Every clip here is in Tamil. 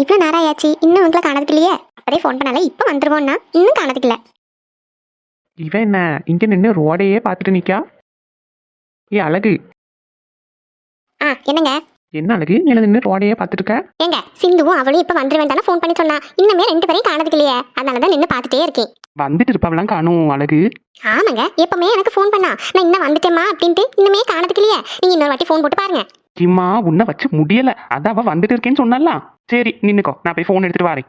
இவ்வளோ நேரம் ஆயாச்சு இன்னும் உங்களை காணதுக்கு இல்லையே அப்படியே ஃபோன் பண்ணாலே இப்போ வந்துருவோம்னா இன்னும் காணதுக்கு இல்லை இவன் என்ன இங்க நின்று ரோடையே பார்த்துட்டு நிக்கா? ஏ அழகு. ஆ என்னங்க? என்ன அழகு? நீ நின்று ரோடையே பார்த்துட்டு இருக்க ஏங்க சிந்துவும் அவளும் இப்போ வந்துருவேன் தானே ஃபோன் பண்ணி சொன்னா. இன்னுமே ரெண்டு பேரையும் காணதுக்கு இல்லையே அதனால தான் நின்று பார்த்துட்டே இருக்கேன். வந்துட்டு இருப்பவெல்லாம் காணும் அழகு. ஆமாங்க எப்பவுமே எனக்கு ஃபோன் பண்ணா. நான் இன்னும் வந்துட்டேம்மா அப்படின்ட்டு இன்னுமே காணதுக்கு இல்லையே நீங்க இன்னொரு வாட்டி ஃபோன் போட்டு பாருங்க. கிம்மா உன்னை வச்சு முடியல. அதான் அவ வந்துட்டு இருக்கேன்னு சொன்னாலாம் சரி நின்னுக்கோ. நான் போய் ஃபோன் எடுத்துட்டு வரேன்.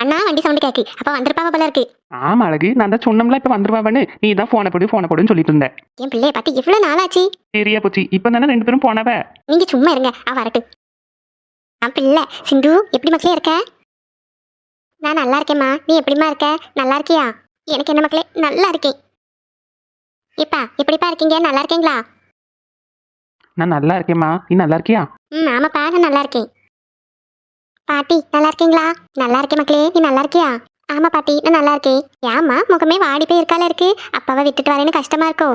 அண்ணா வண்டி சவுண்டு கேக்கு. அப்ப வந்திருப்பாவ போல இருக்கு. ஆமா அழகு. நான் தான் சொன்னோம்ல இப்ப வந்துருவாவன்னு. நீ தான் போனை போடு போனை போடுன்னு சொல்லிட்டு இருந்த என் பிள்ளைய பார்த்து எவ்வளவு நாளாச்சு? சரியா போச்சு. இப்ப தானே ரெண்டு பேரும் போனவ? நீங்க சும்மா இருங்க. அவ வரட்டு நான் பிள்ளை. சிந்து எப்படி மக்களே இருக்க? நான் நல்லா இருக்கேம்மா. நீ எப்படிம்மா இருக்க? நல்லா இருக்கியா? எனக்கு என்ன மக்களே? நல்லா இருக்கேன். இப்பா எப்படிப்பா இருக்கீங்க? நல்லா இருக்கீங்களா? நான் நல்லா இருக்கேம்மா. நீ நல்லா இருக்கியா? ம் ஆமாப்பா நான் நல்லா இருக்கேன். பாட்டி நல்லா இருக்கீங்களா? நல்லா இருக்கேன் மக்களே நீ நல்லா இருக்கியா? ஆமா பாட்டி நான் நல்லா இருக்கேன். ஏம்மா முகமே வாடி போய் இருக்கால இருக்கு. அப்பாவை விட்டுட்டு வரேன்னு கஷ்டமா இருக்கோ?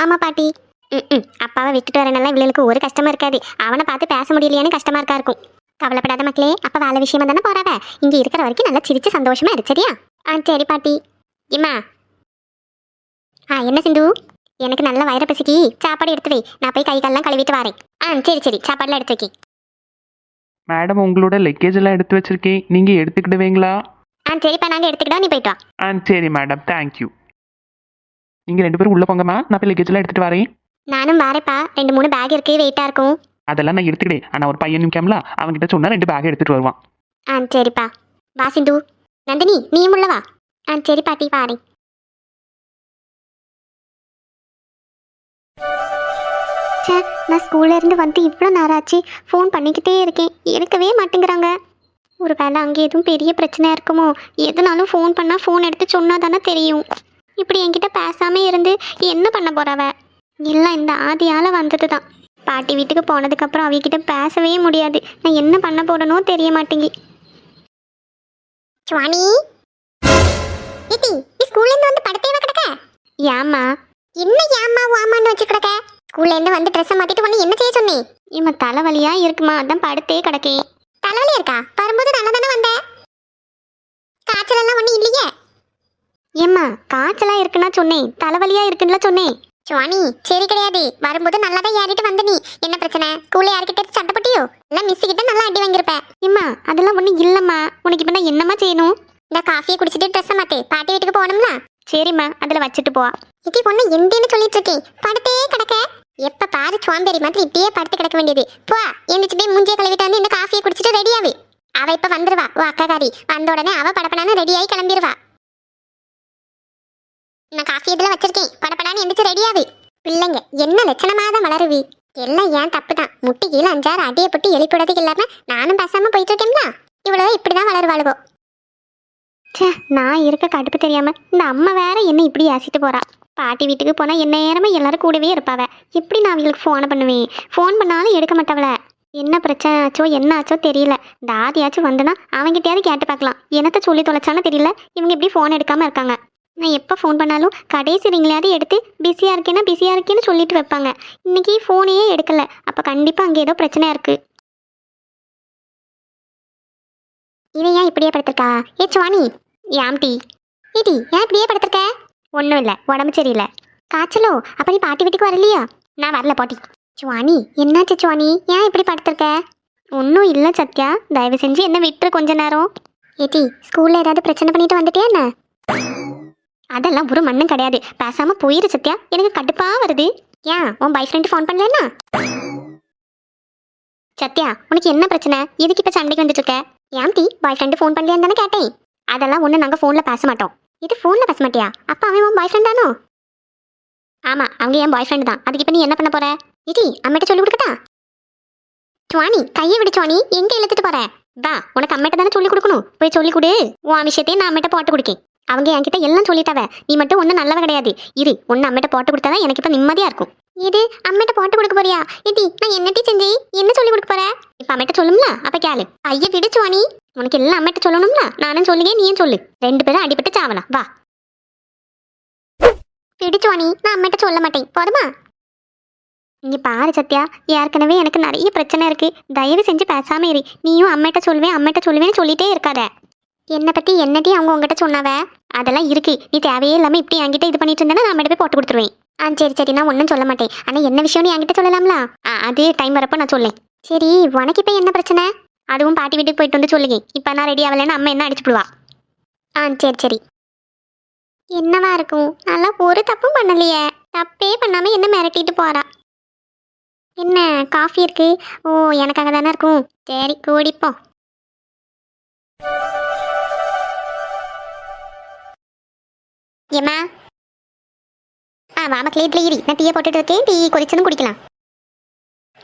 ஆமா பாட்டி. ம் அப்பாவை விட்டுட்டு வரேனெல்லாம் இவளுக்கு ஒரு கஷ்டமா இருக்காது. அவனை பார்த்து பேச முடியலையான்னு கஷ்டமா இருக்கா இருக்கும். கவலைப்படாத மக்களே அப்பா வேலை விஷயமா தானே போறாவ? இங்க இருக்கிற வரைக்கும் நல்லா சிரிச்சு சந்தோஷமா இரு சரியா? ஆ சரி பாட்டி. இம்மா. ஆ என்ன சிந்து? எனக்கு நல்ல வயிறு பசிக்கி சாப்பாடு எடுத்து வை. நான் போய் கை கால்லாம் கழுவிட்டு வரேன். ஆ சரி சரி. சாப்பாடுலாம் எடுத்து வைக்கி மேடம் உங்களோட லக்கேஜ் எல்லாம் எடுத்து வச்சிருக்கேன். நீங்க எடுத்துக்கிடுவீங்களா? ஆ சரிப்பா. நாங்கள் எடுத்துக்கிட்டோம் நீ போயிட்டு வா. ஆ சரி மேடம். தேங்க்யூ நீங்க ரெண்டு பேரும் உள்ள போங்கம்மா நான் போய் லக்கேஜ் எல்லாம் எடுத்துட்டு வரேன். நானும் வரேப்பா. ரெண்டு மூணு பேக் இருக்கு வெயிட்டாக இருக்கும். அதெல்லாம் நான் எடுத்துக்கிட்டேன் ஆனா ஒரு பையன் நிற்காமல அவன்கிட்ட சொன்னா ரெண்டு பேக் எடுத்துட்டு வருவான். ஆ சரிப்பா. வா சிந்து. நந்தினி நீயும் உள்ள வா. ஆ சரி பாட்டி வாரேன். ச்சே நான் ஸ்கூல்லேருந்து வந்து இவ்வளோ நேரம் ஆச்சு ஃபோன் பண்ணிக்கிட்டே இருக்கேன். எடுக்கவே மாட்டேங்கிறாங்க. ஒரு வேளை அங்கே எதுவும் பெரிய பிரச்சனையாக இருக்குமோ? எதுனாலும் ஃபோன் பண்ணால் ஃபோன் எடுத்து சொன்னால் தானே தெரியும். இப்படி என்கிட்ட பேசாம இருந்து என்ன பண்ண போகிறவ எல்லாம் இந்த ஆதியால் வந்தது தான் பாட்டி வீட்டுக்கு போனதுக்கப்புறம் அவகிட்ட பேசவே முடியாது. நான் என்ன பண்ண போறேனோ தெரிய மாட்டேங்கி. சுவாணி நீ ஸ்கூல்ல இருந்து வந்து படுத்தேவ கிடக்க? ஏம்மா? என்ன ஏம்மா வாமான்னு வச்சு கிடக்க ஸ்கூல்லேருந்து வந்து ட்ரெஸ் மாற்றிட்டு வந்து என்ன செய்ய சொன்னேன் இம்மா தலைவலியா இருக்குமா? அதான் படுத்தே கிடக்கேன். தலைவலி இருக்கா? வரும்போது நல்லா தானே வந்தேன் காய்ச்சல் எல்லாம் ஒன்றும் இல்லையே? ஏம்மா காய்ச்சலாக இருக்குன்னா சொன்னேன். தலைவலியா இருக்குன்னு சொன்னேன். சுவாணி சரி கிடையாது. வரும்போது நல்லா தான் ஏறிட்டு வந்த நீ. என்ன பிரச்சனை? ஸ்கூல்ல யார்கிட்ட சண்டை போட்டியோ? இல்ல மிஸ் கிட்ட நல்லா அடி வாங்கியிருப்ப. இம்மா அதெல்லாம் ஒன்றும் இல்லைம்மா. உனக்கு இப்போ நான் என்னம்மா செய்யணும்? இந்த காஃபியை குடிச்சிட்டு ட்ரெஸ்ஸை மாத்து. பாட்டி வீட்டுக்கு போகணும்ல? சரிம்மா அதுல வச்சுட்டு போ இது பொண்ணு எந்தேன்னு சொல்லிட்டு இருக்கேன் படுத்தே கிடக்க. எப்ப பாரு சுவாம்பேரி மாதிரி இப்படியே படுத்து கிடக்க வேண்டியது. போ எந்திரிச்சு போய் முஞ்சிய கழுவிட்டு வந்து இந்த காஃபியை குடிச்சிட்டு ரெடியாவே அவ இப்ப வந்துருவா. ஓ அக்காக்காரி வந்த உடனே அவ படப்படான்னு ரெடியாகி கிளம்பிடுவா நான் காஃபி இதுல வச்சிருக்கேன். படப்படான்னு எந்திரிச்சு ரெடி பிள்ளைங்க என்ன லட்சணமாக தான் வளருவி எல்லாம் ஏன் தப்பு தான் முட்டி கீழே அஞ்சாறு அடியை போட்டு எழுப்பிடுறதுக்கு இல்லாம நானும் பேசாம போயிட்டு இருக்கேன்ல. இவ்வளவு இப்படிதான் வளருவாளுவோ. ச்சே நான் இருக்க கடுப்பு தெரியாம இந்த அம்மா வேற என்ன இப்படி ஏசிட்டு போறா. பாட்டி வீட்டுக்கு போனா என் நேரமே எல்லாரும் கூடவே இருப்பாவ. எப்படி நான் அவங்களுக்கு ஃபோனை பண்ணுவேன்? ஃபோன் பண்ணாலும் எடுக்க மாட்டவள. என்ன பிரச்சனை ஆச்சோ என்ன ஆச்சோ தெரியல. தாதியாச்சும் ஆதியாச்சும் வந்தனா அவங்கிட்டயாவது கேட்டு பார்க்கலாம். என்னத்த சொல்லி தொலைச்சானோ தெரியல. இவங்க எப்படி ஃபோன் எடுக்காமல் இருக்காங்க. நான் எப்போ ஃபோன் பண்ணாலும் கடைசி ரிங்லையாவது எடுத்து பிஸியாக இருக்கேன்னா பிஸியாக இருக்கேன்னு சொல்லிட்டு வைப்பாங்க. இன்னைக்கு ஃபோனையே எடுக்கலை. அப்போ கண்டிப்பாக அங்கே ஏதோ பிரச்சனையாக இருக்குது இவன் ஏன் இப்படியே படுத்திருக்கா? ஏ சுவாணி. ஏம் டி ஏடி ஏன் இப்படியே படுத்திருக்க? ஒன்றும் இல்லை உடம்பு சரியில்லை. காய்ச்சலோ? அப்போ நீ பாட்டி வீட்டுக்கு வரலையா? நான் வரல பாட்டி. சுவாணி என்னாச்சு சுவாணி? ஏன் இப்படி படுத்திருக்க? ஒன்றும் இல்லை சத்யா. தயவு செஞ்சு என்ன விட்டுரு கொஞ்ச நேரம். ஏடி ஸ்கூலில் ஏதாவது பிரச்சனை பண்ணிட்டு வந்துட்டே என்ன? அதெல்லாம் ஒரு மண்ணும் கிடையாது. பேசாமல் போயிரு சத்யா. எனக்கு கடுப்பாக வருது. ஏன்? உன் பாய் ஃப்ரெண்டு ஃபோன் பண்ணலன்னா சத்யா உனக்கு என்ன பிரச்சனை? எதுக்கு இப்போ சண்டைக்கு வந்துட்டு இருக்க? ஏம்டி பாய் ஃப்ரெண்டு ஃபோன் பண்ணலையான்னு தானே கேட்டேன். அதெல்லாம் ஒன்று நாங்கள் ஃபோனில் பேச மாட்டோம். இது ஃபோனில் பேச மாட்டியா? அப்போ அவன் உன் பாய் ஃப்ரெண்ட் தானோ? ஆமாம் அவங்க என் பாய் ஃப்ரெண்ட் தான். அதுக்கு இப்போ நீ என்ன பண்ண போற? இடி அம்மிட்ட சொல்லி கொடுக்கட்டா? சுவாணி கையை விடு சுவாணி. எங்கே இழுத்துட்டு போற? வா உனக்கு அம்மிட்ட தானே சொல்லி கொடுக்கணும். போய் சொல்லி கொடு. உன் விஷயத்தையும் நான் அம்மிட்ட போட்டு கொடுக்கேன். அவங்க என்கிட்ட எல்லாம் சொல்லிட்டாவ. நீ மட்டும் ஒன்றும் நல்லவ கிடையாது. இரு ஒன்று அம்மிட்ட போட்டு கொடுத்தாதான் எனக்கு இப்போ நிம்மதியாக இருக்கும். இது அம்மிட்ட போட்டு கொடுக்க போறியா? இடி நான் என்னட்டி செஞ்சு? என்ன சொல்லி கொடுக்க போற? இப்ப அம்மிட்ட சொல்லும்ல அப்போ கேளு. ஐய விடுச்சுவானி உனக்கு எல்லாம் அம்மிட்ட சொல்லணும்ல? நானும் சொல்லுங்க நீயும் சொல்லு. ரெண்டு பேரும் அடிபட்டு சாவலாம். வா. பிடிச்சுவானி நான் அம்மிட்ட சொல்ல மாட்டேன். போதுமா? இங்க பாரு சத்யா ஏற்கனவே எனக்கு நிறைய பிரச்சனை இருக்கு. தயவு செஞ்சு பேசாம இரு. நீயும் அம்மிட்ட சொல்லுவேன் அம்மிட்ட சொல்லுவேன்னு சொல்லிட்டே இருக்காத. என்னை பத்தி என்னட்டி அவங்க உங்ககிட்ட சொன்னாவ? அதெல்லாம் இருக்கு. நீ தேவையே இல்லாமல் இப்படி என்கிட்ட இது பண்ணிட்டு இருந்தேன்னா நான் போய் போட்டு கொடுத்துருவேன். ஆ சரி சரி நான் ஒன்றும் சொல்ல மாட்டேன். ஆனால் என்ன விஷயம்னு என்கிட்ட சொல்லலாம்ல? ஆ அது டைம் வரப்போ நான் சொல்லேன். சரி உனக்கு இப்போ என்ன பிரச்சனை? அதுவும் பாட்டி வீட்டுக்கு போயிட்டு வந்து சொல்லுங்க. இப்போ நான் ரெடி ஆகலைன்னு அம்மா என்ன அடிச்சுடுவா ஆ சரி சரி. என்னவா இருக்கும்? நல்லா ஒரு தப்பும் பண்ணலையே. தப்பே பண்ணாமல் என்ன மிரட்டிட்டு போறா? என்ன காஃபி இருக்கு? ஓ எனக்காக தானே இருக்கும். சரி கூடிப்போம் ஏம்மா? ஆ வாமக்கிலே இட்லி நான் டீயை போட்டுட்டு இருக்கேன். டீ கொதிச்சதும் குடிக்கலாம்.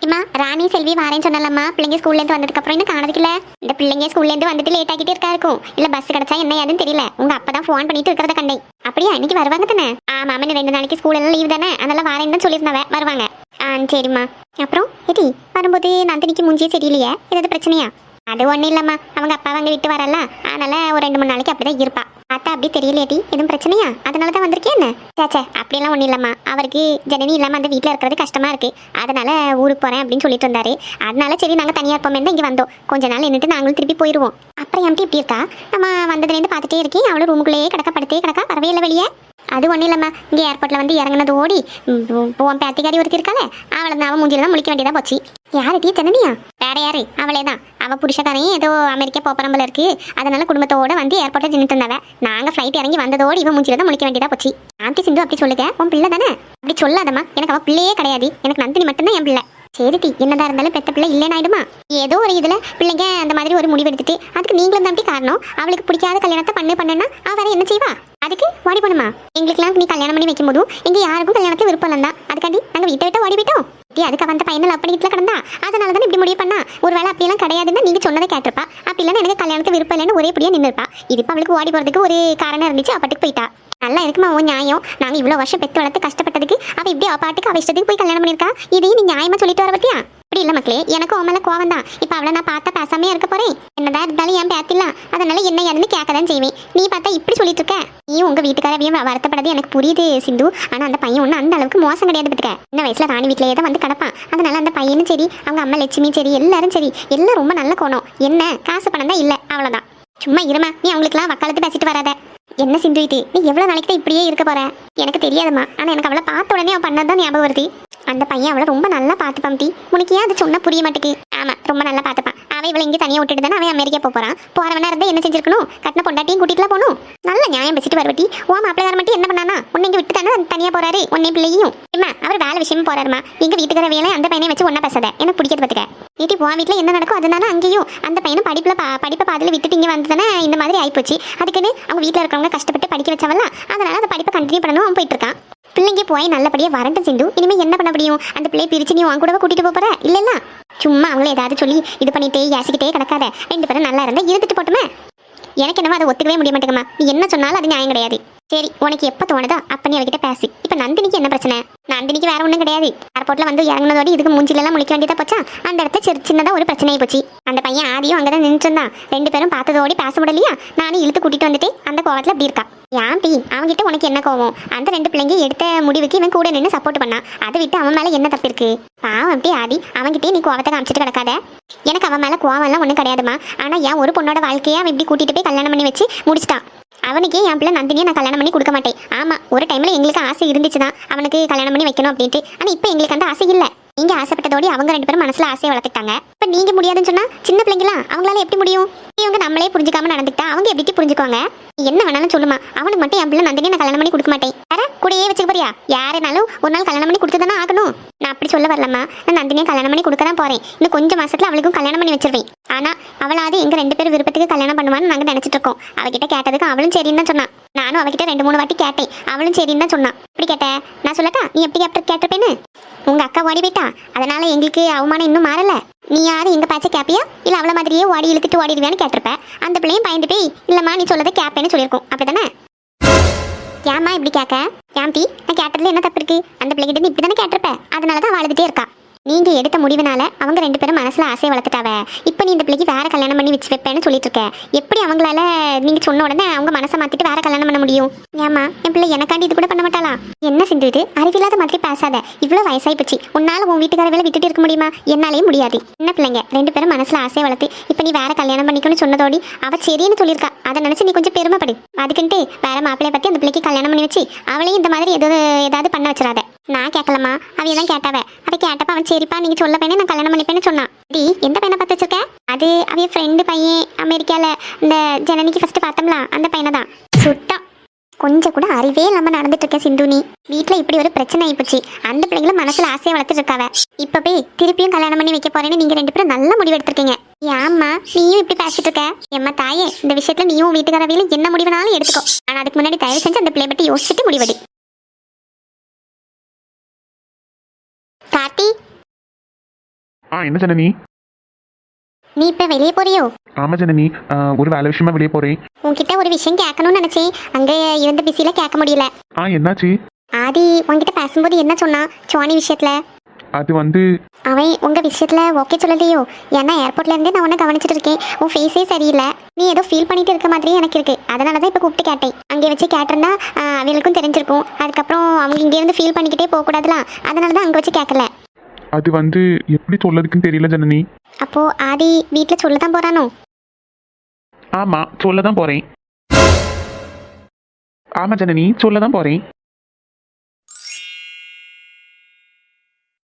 இம்மா ராணி செல்வி வாரேன்னு சொன்னலம்மா பிள்ளைங்க ஸ்கூல்லேருந்து வந்ததுக்கப்புறம் இன்னும் காணதுக்கில்ல இந்த பிள்ளைங்க ஸ்கூல்லேருந்து வந்துட்டு லேட் ஆகிட்டே இருக்கா இருக்கும். இல்லை பஸ் கிடச்சா என்ன ஏதுன்னு தெரியல. உங்கள் அப்பா தான் ஃபோன் பண்ணிட்டு இருக்கிறத கண்டேன். அப்படியா? இன்னைக்கு வருவாங்க தானே? ஆமாம் இன்னும் ரெண்டு நாளைக்கு ஸ்கூல் எல்லாம் லீவ் தானே? அதனால வாரேன்னு தான் சொல்லியிருந்தாவ வருவாங்க. ஆ சரிம்மா. அப்புறம் எடி வரும்போது நந்தினிக்கு மூஞ்சியே சரியில்லையே? ஏதாவது பிரச்சனையா? அது ஒன்றும் இல்லைம்மா. அவங்க அப்பா அவங்க விட்டு வரல. அதனால ஒரு ரெண்டு மூணு நாளைக்கு அப்படிதான் இருப்பா. பார்த்தா அப்படி தெரியலையாடி. எதுவும் பிரச்சனையா? அதனால தான் வந்திருக்கேன் என்ன சேச்சே அப்படிலாம் ஒன்றும் இல்லைம்மா. அவருக்கு ஜனனி இல்லாமல் அந்த வீட்டில் இருக்கிறது கஷ்டமா இருக்கு. அதனால ஊருக்கு போகிறேன் அப்படின்னு சொல்லிட்டு வந்தாரு. அதனால சரி நாங்கள் தனியாக இருப்போமே தான் இங்கே வந்தோம். கொஞ்ச நாள் நின்றுட்டு நாங்களும் திருப்பி போயிடுவோம் அப்புறம் எம்டி இப்படி இருக்கா? நம்ம வந்ததுலேருந்து பார்த்துட்டே இருக்கேன். அவளும் ரூமுக்குள்ளேயே கிடக்க படுத்தே கிடக்கா வரவே இல்லை வெளியே. அது ஒன்றும் இல்லைம்மா. இங்கே ஏர்போர்ட்டில் வந்து இறங்கினது ஓடி உம், உன் பேத்திக்காரி ஒருத்தி இருக்காளே அவளை தான் அவன் மூஞ்சில தான் முழிக்க வேண்டியதா போச்சு. யாரு டீ ஜனனியா வேற யாரு? அவளே தான். அவள் புருஷக்காரையும் ஏதோ அமெரிக்கா போப்பரம்பல இருக்கு. அதனால குடும்பத்தோட வந்து ஏர்போர்ட்டில் நின்றுட்டு இருந்தாவ. நாங்கள் ஃப்ளைட் இறங்கி வந்ததோடு இவன் மூஞ்சில தான் முழிக்க வேண்டியதா போச்சு. ஆண்டி சிந்து அப்படி சொல்லுங்க. உன் பிள்ளை தானே? அப்படி சொல்லாதம்மா. எனக்கு அவள் பிள்ளையே கிடையாது. எனக்கு நந்தினி மட்டும்தான் என் பிள்ளை. சரி டி என்னதா இருந்தாலும் பெத்த பிள்ளை இல்லைன்னு ஆயிடுமா? ஏதோ ஒரு இதுல பிள்ளைங்க அந்த மாதிரி ஒரு முடிவு எடுத்துட்டு அதுக்கு நீங்களும் தான் காரணம். அவளுக்கு பிடிக்காத கல்யாணத்தை பண்ணு பண்ணுன்னா அவ வேற என்ன செய்வா? அதுக்கு ஓடி பண்ணுமா எங்களுக்குலாம் நீ கல்யாணம் பண்ணி வைக்கும் போதும் எங்க யாருக்கும் கல்யாணத்துல விருப்பம் இல்லைன்னா அதுக்காண்டி நாங்க வீட்டை விட்டு ஓடி போயிட்டோம். அதுக்கு அந்த பையனை லவ் பண்ணிட்டு கிடந்தா? அதனால தான் இப்படி முடிவு பண்ணா? அப்படி அப்படியெல்லாம் கிடையாதுன்னு நீங்க சொன்னதை கேட்டிருப்பா. அப்படி இல்லைன்னா எனக்கு கல்யாணத்துக்கு விருப்பம் இல்லைன்னு ஒரே படியா நின்றுப்பா இது இப்ப அவளுக்கு ஓடி போறதுக்கு ஒரு காரணம் இருந்துச்சு அப்பட்டுக்கு போயிட்டா. நல்லா இருக்குமா உன் நியாயம். நாங்க இவ்வளவு வருஷம் பெற்று வளர்த்து கஷ்டப்பட்டதுக்கு அவ இப்படி அவ பாட்டுக்கு அவ இஷ்டத்துக்கு போய் கல்யாணம் பண்ணிருக்கா இதையும் நீ நியாயமா சொல்லிட்டு வர பத்தியா அப்படி இல்ல மக்களே எனக்கு உன் மேல கோவம் தான் இப்ப அவளை நான் பார்த்தா பேசாமே இருக்க போறேன். என்னதான் இருந்தாலும் என் பேத்திலாம் அதனால என்ன ஏதுன்னு கேட்கதான் செய்வேன். நீ பார்த்தா இப்படி சொல்லிட்டு இருக்க? நீ உங்க வீட்டுக்காரவையும் வருத்தப்படாது எனக்கு புரியுது சிந்து. ஆனா அந்த பையன் ஒன்றும் அந்த அளவுக்கு மோசம் கிடையாது பத்துக்க. இந்த வயசுல ராணி வீட்டிலேயே தான் வந்து கிடப்பான். அதனால அந்த பையனும் சரி அவங்க அம்மா லட்சுமி சரி எல்லாரும் சரி. எல்லாம் ரொம்ப நல்ல கோணம். என்ன? காசு பணம் தான் இல்ல. அவ்வளவுதான். சும்மா இருமா நீ அவங்களுக்குலாம் வக்காலத்து பேசிட்டு வராத. என்ன சிந்து இது? நீ எவ்வளவு நாளைக்கு தான் இப்படியே இருக்க போற? எனக்கு தெரியாதும்மா. ஆனா எனக்கு அவளை பார்த்த உடனே அவன் பண்ணதான் ஞாபகம் வருது. அந்த பையன் அவளை ரொம்ப நல்லா பார்த்துப்பான் டி. உனக்கு ஏன் அது சொன்னால் புரிய மாட்டேங்குது? ஆமா ரொம்ப நல்லா பார்த்துப்பான். அவன் இவளை இங்கே தனியாக விட்டுட்டு தானே அவன் அமெரிக்கா போப் போறான். போறவனா இருந்தா என்ன செஞ்சிருக்கணும்? கட்டின பொண்டாட்டியும் கூட்டிகிட்டு போகணும். நல்ல நியாயம் பேசிட்டு வருவட்டி ஓ மாப்பிள்ளையார மட்டும் என்ன பண்ணானா? உன்னை இங்க விட்டு தானே தனியா போறாரு. உன்னை பிள்ளையும். இம்மா அவர் வேலை விஷயமா போறாருமா? எங்க வீட்டுக்கார வேலை அந்த பையனை வச்சு ஒன்னா பேசாத. எனக்கு பிடிக்கிறது பார்த்துக்க நீட்டி உன் வீட்டில் என்ன நடக்கும்? அதனால அங்கேயும் அந்த பையனை படிப்புல பா படிப்பை பாதியில் விட்டுட்டு இங்கே வந்ததானே இந்த மாதிரி ஆயிப்போச்சு. அதுக்குன்னு அவங்க வீட்டில் இருக்கிறவங்க கஷ்டப்பட்டு படிக்க வச்சவல்ல அதனால அந்த படிப்பை கண்டினியூ பண்ணணும். அவன் போயிட்டு இருக்கான். பிள்ளைங்க போய் நல்லபடியா வரட்டும் சிந்து இனிமே என்ன பண்ண முடியும்? அந்த பிள்ளையை பிரிச்சு நீ உன் கூடவே கூட்டிட்டு போற? இல்லல்ல. சும்மா அவங்கள ஏதாவது சொல்லி இது பண்ணிட்டே யாசிக்கிட்டே கிடக்காத. ரெண்டு பேரும் நல்லா இருந்தா இருந்துட்டு போட்டுமே. எனக்கு என்னவோ அதை ஒத்துக்கவே முடிய மாட்டேங்கம்மா நீ என்ன சொன்னாலும் அது நியாயம் கிடையாது. சரி உனக்கு எப்போ தோணுதோ அப்ப நீ அவகிட்ட பேசு. இப்போ நந்தினிக்கு என்ன பிரச்சனை? நந்தினிக்கு வேற ஒன்றும் கிடையாது. ஏர்போர்ட்ல வந்து இறங்கினதோட இதுக்கு மூஞ்சிலெல்லாம் முழிக்க வேண்டியதா போச்சா? அந்த இடத்த சிறு சின்னதாக ஒரு பிரச்சனை போச்சு. அந்த பையன் ஆதியும் அங்கே தான் நின்றுருந்தான் ரெண்டு பேரும் பார்த்ததோடி பேச முடியலையா நானும் இழுத்து கூட்டிட்டு வந்துட்டு அந்த கோவத்தில் அப்படி இருக்கா. ஏன் டீ அவன்கிட்ட உனக்கு என்ன கோவம்? அந்த ரெண்டு பிள்ளைங்க எடுத்த முடிவுக்கு இவன் கூட நின்று சப்போர்ட் பண்ணான் அதை விட்டு அவன் மேல என்ன தப்பு இருக்கு? பாவம் அப்படி ஆதி அவன்கிட்டயே நீ கோவத்தை காமிச்சிட்டு கிடக்காத. எனக்கு அவன் மேல கோவம் எல்லாம் ஒன்றும் கிடையாதுமா ஆனா ஏன் ஒரு பொண்ணோட வாழ்க்கையை அவன் இப்படி கூட்டிட்டு போய் கல்யாணம் பண்ணி வச்சு முடிச்சிட்டான். அவனுக்கே என் பிள்ளை நந்தினியை நான் கல்யாணம் பண்ணி கொடுக்க மாட்டேன். ஆமா ஒரு டைம்ல எங்களுக்கு ஆசை இருந்துச்சு தான் அவனுக்கு கல்யாணம் பண்ணி வைக்கணும் அப்படின்ட்டு. ஆனா இப்போ எங்களுக்கு அந்த ஆசை இல்லை. நீங்க ஆசைப்பட்டதோடு அவங்க ரெண்டு பேரும் மனசுல ஆசையை வளர்த்துட்டாங்க இப்ப நீங்க முடியாதுன்னு சொன்னா சின்ன பிள்ளைங்களா? அவங்களால எப்படி முடியும்? இவங்க நம்மளே புரிஞ்சுக்காம நடந்துக்கிட்டா அவங்க எப்படி புரிஞ்சுக்குவாங்க? என்ன வேணாலும் சொல்லுமா அவனுக்கு மட்டும் என் பிள்ளை நந்தினி நான் கல்யாணம் பண்ணி கொடுக்க மாட்டேன். வேற கூடயே வச்சுக்க போறியா? யாருனாலும் ஒரு நாள் கல்யாணம் பண்ணி கொடுத்து தானே ஆகணும். நான் அப்படி சொல்ல வரலம்மா. நான் நந்தினியை கல்யாணம் பண்ணி கொடுக்க தான் போறேன். இன்னும் கொஞ்சம் மாசத்துல அவளுக்கும் கல்யாணம் பண்ணி வச்சிருவேன். ஆனால் அவளாவது எங்க ரெண்டு பேரும் விருப்பத்துக்கு கல்யாணம் பண்ணுவான்னு நாங்க நினைச்சிட்டு இருக்கோம். அவகிட்ட கேட்டதுக்கு அவளும் சரின்னு தான் சொன்னான். நானும் அவகிட்ட ரெண்டு மூணு வாட்டி கேட்டேன். அவளும் சரின்னு தான் சொன்னான். இப்படி கேட்ட நான் சொல்லட்டா? நீ எப்படி கேப்டர் கேட்டிருப்பேன்னு? உங்க அக்கா ஓடி போயிட்டா. அதனால எங்களுக்கு அவமானம் இன்னும் மாறலை. நீ யாரு எங்க பேச்ச கேப்பியா? இல்லை அவள மாதிரியே ஓடி இழுத்துட்டு ஓடிடுவியான்னு கேட்டிருப்ப. அந்த பிள்ளையும் பயந்து போய் இல்லம்மா நீ சொல்லதை கேப்பேன்னு சொல்லியிருக்கோம். அப்படிதானே ஏம்மா இப்படி கேட்க? ஏன் பி நான் கேட்டதுல என்ன தப்பு இருக்கு? அந்த பிள்ளைகிட்ட நீ இப்படி தானே கேட்டிருப்ப? அதனால தான் வாழ்ந்துட்டே இருக்கா. நீங்க எடுத்த முடிவுனால அவங்க ரெண்டு பேரும் மனசுல ஆசையை வளர்த்துட்டாவ. இப்போ நீ இந்த பிள்ளைக்கு வேற கல்யாணம் பண்ணி வச்சு வைப்பேன்னு சொல்லிட்டு இருக்க எப்படி அவங்களால நீங்க சொன்ன உடனே அவங்க மனசை மாத்திட்டு வேற கல்யாணம் பண்ண முடியும்? ஏமா என் பிள்ளை எனக்காண்டி இது கூட பண்ண மாட்டாளா? என்ன சிந்து இது? அறிவில்லாத மாதிரி பேசாத. இவ்வளவு வயசாகி போச்சு. உன்னால உன் வீட்டுக்கார வேலை விட்டுட்டு இருக்க முடியுமா? என்னாலேயே முடியாது. என்ன பிள்ளைங்க ரெண்டு பேரும் மனசுல ஆசையை வளர்த்து இப்போ நீ வேற கல்யாணம் பண்ணிக்கணும்னு சொன்னதோடி அவ சரின்னு சொல்லியிருக்கா. அதை நினைச்சு நீ கொஞ்சம் பெருமைப்படு. அதுக்குன்ட்டு வேற மாப்பிள்ளைய பத்தி அந்த பிள்ளைக்கு கல்யாணம் பண்ணி வச்சு அவளையும் இந்த மாதிரி ஏதாவது ஏதாவது பண்ண வச்சிடாத. நான் கேட்கலாமா அவ தான் கேட்டாவ. அவ கேட்டப்ப அவன் சரிப்பா நீங்க சொல்ல பையனை நான் கல்யாணம் பண்ணிப்பேன்னு சொன்னான். டி எந்த பையனை பார்த்து வச்சிருக்க? அது அவன் ஃப்ரெண்டு பையன் அமெரிக்கால இந்த ஜனனிக்கு ஃபர்ஸ்ட் பார்த்தோம்ல அந்த பையனை தான். சுத்தம் கொஞ்சம் கூட அறிவே இல்லாம நடந்துட்டு இருக்கேன் சிந்து நீ. வீட்டுல இப்படி ஒரு பிரச்சனை ஆயிப்போச்சு. அந்த பிள்ளைங்களும் மனசுல ஆசையை வளர்த்துட்டு இருக்காவ. இப்ப போய் திருப்பியும் கல்யாணம் பண்ணி வைக்க போறேன்னு நீங்க ரெண்டு பேரும் நல்ல முடிவு எடுத்திருக்கீங்க. ஏம்மா நீயும் இப்படி பேசிட்டு இருக்க? எம்மா தாயே இந்த விஷயத்துல நீயும் வீட்டுக்காரவையில என்ன முடிவுனாலும் எடுத்துக்கோ. ஆனா அதுக்கு முன்னாடி தயவு செஞ்சு அந்த பிள்ளை பத்தி யோசிச்சுட்டு முடிவெடு. கார்த்தி ஆ என்ன ஜனனி? நீ இப்ப வெளியே போறியோ? ஆமா ஜனனி. ஒரு வேலை விஷயமா வெளியே போறேன். உன்கிட்ட ஒரு விஷயம் கேட்கணும்னு நினைச்சேன். அங்க இருந்த பிஸியில கேட்க முடியல. ஆ என்னாச்சு? ஆதி உன்கிட்ட பேசும்போது என்ன சொன்னான் சுவானி விஷயத்துல? அது வந்து அவன் உங்க விஷயத்துல ஓகே சொல்லலையோ? ஏன்னா ஏர்போர்ட்ல இருந்தே நான் உன்னை கவனிச்சிட்டு இருக்கேன். உன் ஃபேஸே சரியில்லை. நீ ஏதோ ஃபீல் பண்ணிட்டு இருக்க மாதிரியே எனக்கு இருக்கு. அதனால தான் இப்போ கூப்பிட்டு கேட்டேன். அங்கே வச்சு கேட்டிருந்தா அவங்களுக்கும் தெரிஞ்சிருக்கும். அதுக்கப்புறம் அவங்க இங்கேருந்து ஃபீல் பண்ணிக்கிட்டே போகக்கூடாதுலாம். அதனால தான் அங்கே வச்சு கேட்கல. அது வந்து எப்படி சொல்லதுக்குன்னு தெரியல ஜனனி. அப்போ ஆதி வீட்டில் சொல்ல தான் போறானோ? ஆமா சொல்ல தான் போறேன். ஆமா ஜனனி சொல்ல தான் போறேன்.